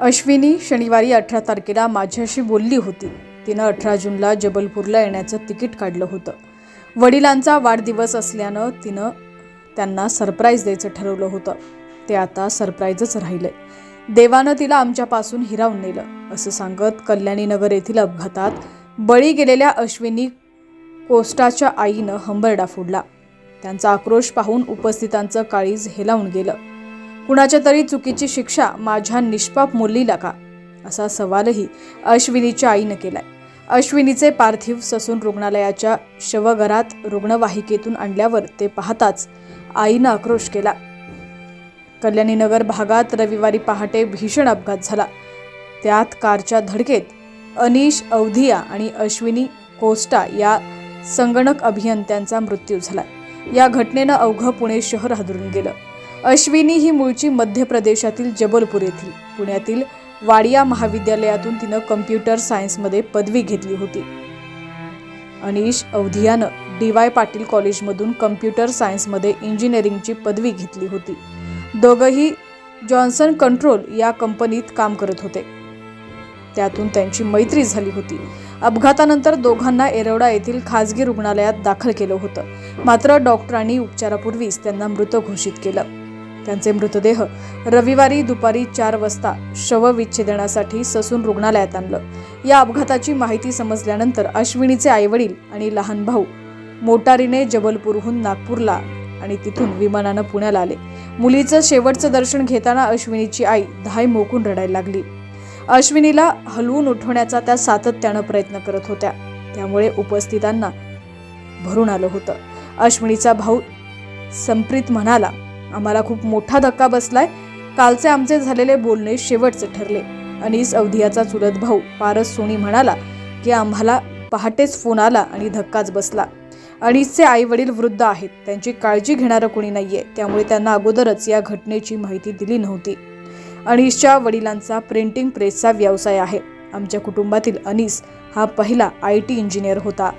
अश्विनी शनिवारी अठरा तारखेला माझ्याशी बोलली होती. तिनं अठरा जूनला जबलपूरला येण्याचं तिकीट काढलं होतं. वडिलांचा वाढदिवस असल्यानं तिनं त्यांना सरप्राईज द्यायचं ठरवलं होतं. ते आता सरप्राईजच राहिलंय. देवानं तिला आमच्यापासून हिरावून नेलं. असं सांगत कल्याणीनगर येथील अपघातात बळी गेलेल्या अश्विनी कोस्टाच्या आईनं हंबरडा फोडला. त्यांचा आक्रोश पाहून उपस्थितांचं काळीज हेलावून गेलं. कुणाच्या तरी चुकीची शिक्षा माझ्या निष्पाप मुलीला का? असा सवालही अश्विनीच्या आईनं केलाय. अश्विनीचे पार्थिव ससून रुग्णालयाच्या शवघरात रुग्णवाहिकेतून आणल्यावर ते पाहताच आईनं आक्रोश केला. कल्याणीनगर भागात रविवारी पहाटे भीषण अपघात झाला. त्यात कारच्या धडकेत अनिश अवधिया आणि अश्विनी कोस्टा या संगणक अभियंत्यांचा मृत्यू झाला. या घटनेनं अवघं पुणे शहर हादरून गेलं. अश्विनी ही मूळची मध्य प्रदेशातील जबलपूर येथील. पुण्यातील वाडिया महाविद्यालयातून तिनं कम्प्युटर सायन्समध्ये पदवी घेतली होती. अनिश अवधियानं डी वाय पाटील कॉलेजमधून कम्प्युटर सायन्समध्ये इंजिनिअरिंगची पदवी घेतली होती. दोघंही जॉन्सन कंट्रोल या कंपनीत काम करत होते. त्यातून त्यांची मैत्री झाली होती. अपघातानंतर दोघांना एरवडा येथील खासगी रुग्णालयात दाखल केलं होतं. मात्र डॉक्टरांनी उपचारापूर्वीच त्यांना मृत घोषित केलं. त्यांचे मृतदेह रविवारी दुपारी चार वाजता शवविच्छेदनासाठी ससून रुग्णालयात आणलं. या अपघाताची माहिती समजल्यानंतर अश्विनीचे आईवडील आणि लहान भाऊ मोटारीने जबलपूरहून नागपूरला आणि तिथून विमानानं पुण्याला आले. मुलीचं शेवटचं दर्शन घेताना अश्विनीची आई धाय मोकून रडायला लागली. अश्विनीला हलवून उठवण्याचा त्या सातत्यानं प्रयत्न करत होत्या. त्यामुळे उपस्थितांना भरून आलं होतं. अश्विनीचा भाऊ संप्रीत म्हणाला आम्हाला खूप मोठा धक्का बसलाय. कालचे आमचे झालेले बोलणे शेवटचे ठरले. अनीस अवधियाचा चुलत भाऊ पारस सोनी म्हणाला की आम्हाला पहाटेच फोन आला आणि धक्काच बसला. अनिसचे आई वडील वृद्ध आहेत. त्यांची काळजी घेणारं कोणी नाहीये. त्यामुळे त्यांना अगोदरच या घटनेची माहिती दिली नव्हती. अनिसच्या वडिलांचा प्रिंटिंग प्रेसचा व्यवसाय आहे. आमच्या कुटुंबातील अनीस हा पहिला आय टी इंजिनियर होता.